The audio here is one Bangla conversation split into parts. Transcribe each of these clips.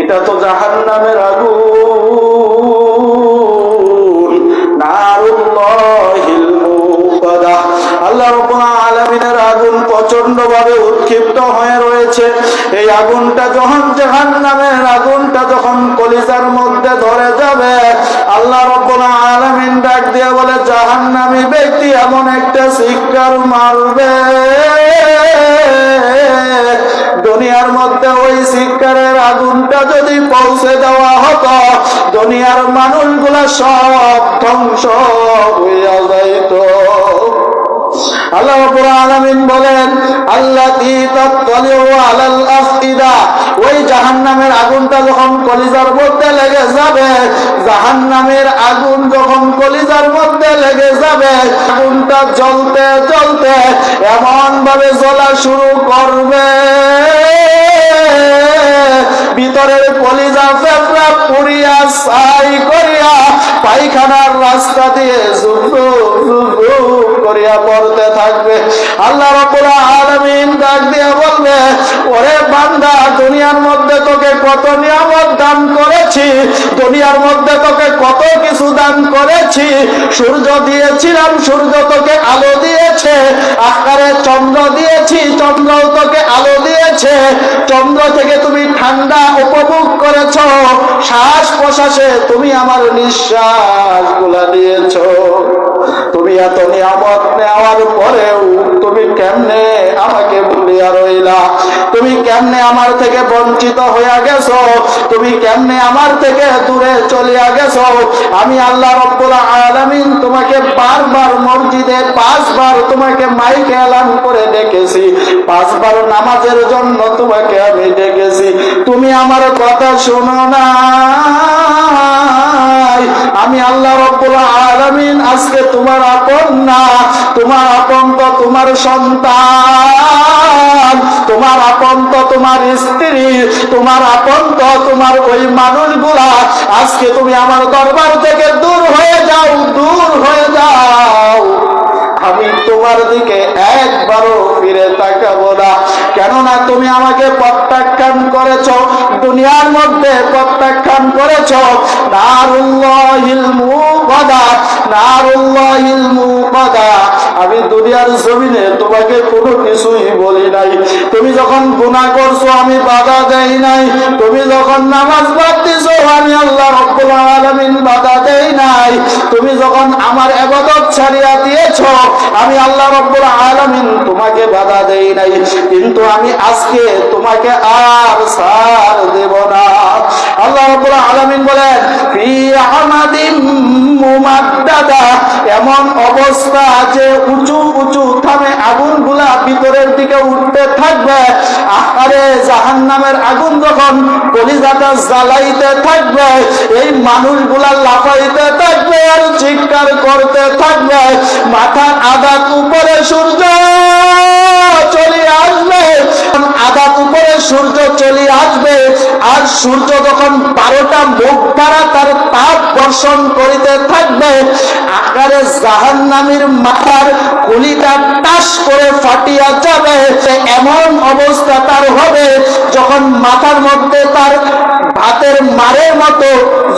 এটা তো জাহান নামের মুকাদা আল্লাহ আগুন প্রচণ্ড ভাবে উৎক্ষিপ্ত হয়ে রয়েছে। এই আগুনটা যখন জাহান্নামের আগুনটা যখন মধ্যে ধরে যাবে ডাক বলে, জাহান্নামী ব্যক্তি এমন একটা শিক্ষার মারবে। দুনিয়ার মধ্যে ওই শিক্ষারের আগুনটা যদি পৌঁছে দেওয়া হতো, দুনিয়ার মানুষগুলা সব ধ্বংস হইয়া যাইত। কলিজার লেগে যাবে, জাহান্নামের আগুন যখন কলিজার লেগে যাবে জ্বলতে জ্বলতে এমন ভাবে জ্বলা শুরু করবে। ভিতরের কলিজা ফেফড়া পুড়িয়া সাই করিয়া পায়খানার রাস্তা দিয়ে করিয়া পড়তে থাকবে। আল্লাহ রাব্বুল আলামিন ডাক দিয়ে বলবে, ওরে বান্দা, দুনিয়ার মধ্যে তোকে কত নিয়ামত দান করেছি, দুনিয়ার মধ্যে তোকে কত কিছু দান করেছি, সূর্য দিয়েছিলাম, সূর্য তোকে আলো দিয়েছে, আকারে চন্দ্র দিয়েছি চন্দ্র তোকে আলো দিয়েছে, চন্দ্র থেকে তুমি ঠান্ডা উপভোগ করেছ শ্বাস প্রশ্বাসে তুমি আমার নিঃশ্বাসগুলা দিয়েছ তুমি এত নিয়ামত নেওয়ার পরেও তুমি কেমনে আমাকে ভুলিয়া রইলা? তুমি কেমনে আমার থেকে বঞ্চিত হইয়া গেছো? তুমি কেমনে আমার থেকে দূরে চলিয়া গেছো? আমি আল্লাহ রব্বুল আলামিন তোমাকে বারবার মসজিদে, পাঁচবার তোমাকে মাইকে এলান করে ডেকেছি। পাঁচবার নামাজের জন্য তোমাকে আমি ডেকেছি। তুমি আমার কথা শোনো না আমি আল্লাহ রব্বুল আলামিন আজকে তোমার আপন না। তোমার আপন তো তোমার সন্তান। তোমার আপন তো তোমার স্ত্রী। তোমার আপন তো তোমার ওই মানুষগুলা। আজকে তুমি আমার দরবার থেকে দূর হয়ে যাও, দূর হয়ে যাও। আমি তোমার দিকে একবারও ফিরে তাকাবো না। কেননা তুমি আমাকে প্রত্যাখ্যান করেছ। দুনিয়ার মধ্যে প্রত্যাখ্যান করেছ। নারুল্লাহিল মুকাদা নারুল্লাহিল মুকাদা আমি দুনিয়ার জমিনে তোমাকে কোনো কিছুই বলি নাই। তুমি যখন গুনাহ করছ, আমি বাধা দেই নাই। তুমি যখন নামাজ বাদ দিছো আমি আল্লাহ রব্বুল আলামিন বাধা দেই নাই। তুমি যখন আমার ইবাদত ছাড়িয়া দিয়েছ, আমি আল্লাহ রব্বুল আলামিন বাধা দেই নাই। কিন্তু আমি আজকে তোমাকে আর সার দেব না। আল্লাহ আলামিন বলেন এমন অবস্থা আছে উঁচু উঁচু থামে আগুনগুলা ভিতরের দিকে উঠতে থাকবে। আরে জাহান্নামের আগুন যখন কলিজাটা জ্বালাইতে থাকবে, এই মানুষগুলা লাফাইতে থাকবে আর চিৎকার করতে থাকবে। মাথার আঘাত উপরে, সূর্য সূর্য চলে আসবে আর সূর্য যখন বারোটা মুখ দ্বারা তার তাপ বর্ষণ করিতে থাকবে, আকারে জাহান্নামীর মাথার কুলিটা টাস করে ফাটিয়া যাবে। এমন অবস্থা তার হবে যখন মাথার মধ্যে তার ভাতের মারের মতো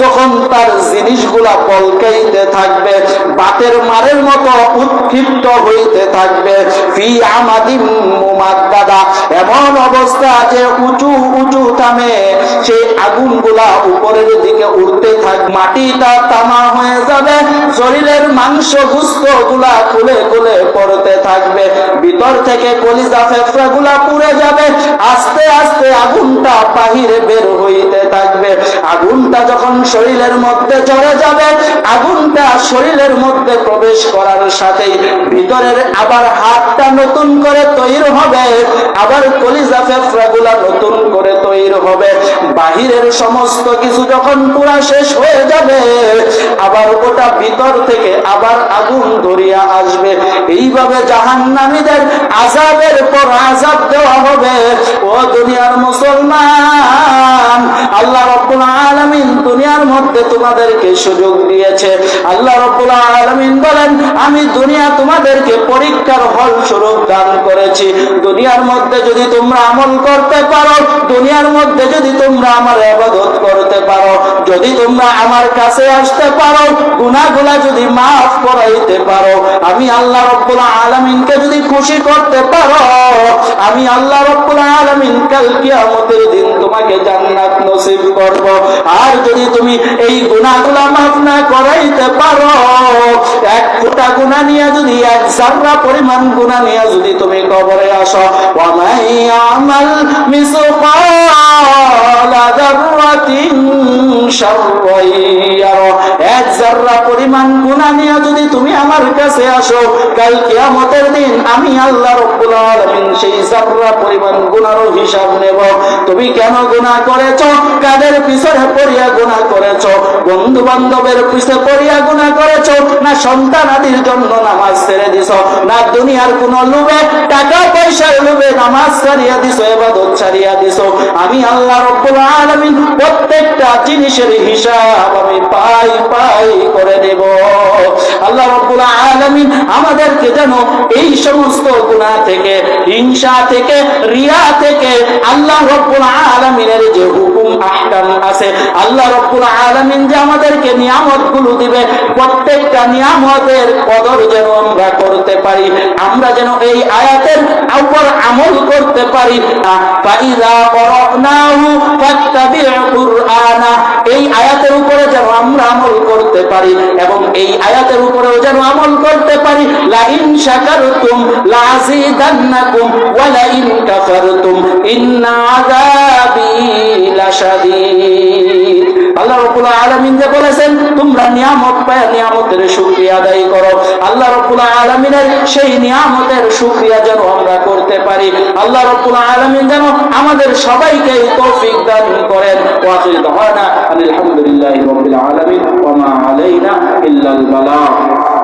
যখন তার জিনিসগুলা পলকাইতে থাকবে বাতের মারের মতো উৎক্ষিপ্ত হইতে থাকবে। ফি আমাদিম মুমাদ্দাদা, এমন অবস্থা যে উঁচু উঁচু থামে সেই আগুনগুলা উপরের দিকে উঠতে থাক, মাটিটা তামা হয়ে যাবে, শরীরের মাংস গুস্তগুলা খুলে খুলে পড়তে থাকবে, ভিতর থেকে কলিজা ফেফড়া গুলা পুড়ে যাবে, আস্তে আস্তে আগুনটা বাহিরে বের আগুনটা যখন শরীরের মধ্যে চড়ে যাবে, আগুনটা শরীরের মধ্যে প্রবেশ করার সাথেই ভিতরের আবার হাতটা নতুন করে তৈরি হবে, আবার কলিজা ফেফড়াগুলা নতুন করে তৈরি হবে। বাহিরের সমস্ত কিছু যখন পুরা শেষ হয়ে যাবে, আবার ওটা ভিতর থেকে আবার আগুন ধরিয়া আসবে। এইভাবে জাহান্নামীদের আজাবের পর আজাব দেওয়া হবে। ও দুনিয়ার মুসলমান আল্লাহ রব্বুল আলামিন দুনিয়ার মধ্যে তোমাদেরকে সুযোগ দিয়েছে। আল্লাহ রব্বুল আলামিন বলেন, আমি দুনিয়া তোমাদেরকে পরীক্ষার হল স্বরূপ দান করেছি। দুনিয়ার মধ্যে যদি তোমরা আমল করতে পারো, দুনিয়ার মধ্যে যদি তোমরা আমার আবাদত করতে পারো, যদি তোমরা আমার কাছে আসতে পারো, গুনাহগুলা যদি মাফ করাইতে পারো, আমি আল্লাহ রব্বুল আলামিনকে যদি খুশি করতে পারো, আমি আল্লাহ রব্বুল আলামিন কাল কিয়ামতের দিন তোমাকে জান্নাত নসিব করব। আর যদি তুমি এই গুনাহগুলা মাফ না করাইতে পারো, এক ফোঁটা গুনাহ নিয়ে যদি, এক জাররা পরিমাণ গুনাহ নিয়ে যদি তুমি কবরে আসো ওয়া মাই আমাল মিসকালা যাররাতিন শাররান ইয়ারা এক জাররা পরিমাণ গুনাহ নিয়ে যদি তুমি আমার কাছে আসো, কাল কিয়ামতের দিন আমি আল্লাহ রাব্বুল আলামিন সেই জাররা পরিমাণ গুনাহর হিসাব নেব। তুমি কেন গুনাহ করেছ? কাদের পিছনে পড়িয়া গুনাহ করেছ? বন্ধু বান্ধবের পিছনে পড়িয়া গুনাহ করেছ? না সন্তান আদির জন্য নামাজ ছেড়ে দিছো? না দুনিয়ার কোন লোভে, টাকা পয়সার লোভে নামাজ ছাড়িয়া দিছো, এবাদত ছাড়িয়া দিছো? আমি আল্লাহ রব্বুল আলামিন প্রত্যেকটা জিনিসের হিসাব আমি পাই পাই করে দেব। আল্লাহ রব্বুল আলামিন আমাদেরকে যেন এই সমস্ত গুনাহ থেকে, হিংসা থেকে, রিয়া থেকে আল্লাহ রব্বুল আলামিনের যে হুকুম, আহকাম আছে, আল্লাহ রব্বুল আলামিন যে আমাদেরকে নিয়ামতগুলো দিবে, প্রত্যেকটা নিয়ামতের কদর যেন আমরা করতে পারি, আমরা যেন এই আয়াতের উপর আমল করতে পারি। এই আয়াতের উপরে যেন আমরা আমল করতে পারি। এবং এই আয়াতের উপরেও যেন আমল করতে পারি, লাইন শাকারতুম লা আযীদান্নাকুম ওয়া লা ইন কাফারতুম, ইন্না আযাবি লাশাদীদ। সেই নিয়ামতের যেন আমরা করতে পারি। আল্লাহ আলমিন যেন আমাদের সবাইকে তৌফিক দান করেন। আলহামদুলিল্লাহি বালাগ